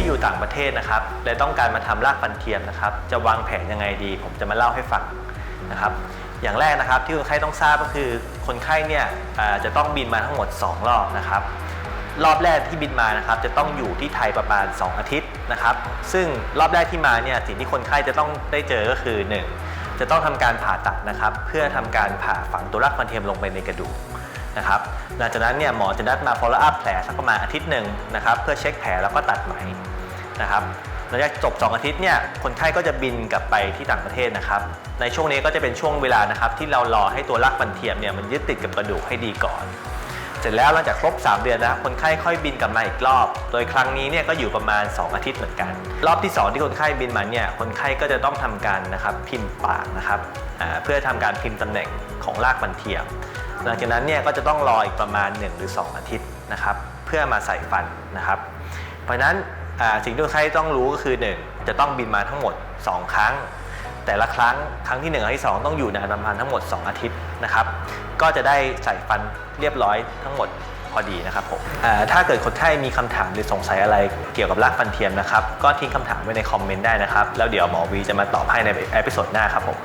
ที่อยู่ต่างประเทศนะครับและต้องการมาทำรากฟันเทียมนะครับ จะวางแผนยังไงดี ผมจะมาเล่าให้ฟังนะครับอย่างแรกนะครับที่คนไข้ต้องทราบก็คือคนไข้เนี่ยจะต้องบินมาทั้งหมด 2 รอบนะครับรอบแรกที่บินมานะครับจะต้องอยู่ที่ไทยประมาณ 2 อาทิตย์นะครับ ซึ่งรอบแรกที่มาเนี่ยสิ่งที่คนไข้จะต้องได้เจอก็คือ 1 จะต้องทำการผ่าตัดนะครับ เพื่อทำการผ่าฝังตัวรากฟันเทียมลงไปในกระดูก นะครับหลังจากนั้นเนี่ยหมอจะนัดมา follow up แผลสักประมาณอาทิตย์หนึ่งนะครับเพื่อเช็คแผลแล้วก็ตัดไหมนะครับหลังจากจบ 2 อาทิตย์เนี่ยคนไข้ก็จะบินกลับไปที่ต่างประเทศนะครับในช่วงนี้ก็จะเป็นช่วงเวลานะครับที่เรารอให้ตัวรากฟันเทียมเนี่ยมันยึดติดกับกระดูกให้ดีก่อน เสร็จแล้วหลังจากครบ 3 เดือนนะครับคนไข้ค่อยบินกลับมาอีกรอบ โดยครั้งนี้เนี่ยก็อยู่ประมาณ 2 อาทิตย์เหมือนกัน รอบที่ 2 ที่คนไข้บินมาเนี่ยคนไข้ก็จะต้องทำการนะครับพิมพ์ปากนะครับเพื่อทำการพิมพ์ตำแหน่งของรากฟันเทียม หลังจากนั้นเนี่ยก็จะต้องรออีกประมาณ 1 หรือ 2 อาทิตย์นะครับเพื่อมาใส่ฟันนะครับ เพราะฉะนั้นสิ่งที่คนไข้ต้องรู้ก็คือ 1 จะต้องบินมาทั้งหมด 2 ครั้ง แต่ละครั้งครั้งที่1ครั้งที่ 2 ต้องอยู่นานประมาณทั้งหมด 2 อาทิตย์นะครับ ก็จะได้ใส่ฟันเรียบร้อยทั้งหมดพอดีนะครับผมถ้าเกิดคนไข้มีคำถามหรือสงสัยอะไรเกี่ยวกับรากฟันเทียมนะครับ ก็ทิ้งคำถามไว้ในคอมเมนต์ได้นะครับ แล้วเดี๋ยวหมอวีจะมาตอบให้ในเอพิโซดหน้าครับผม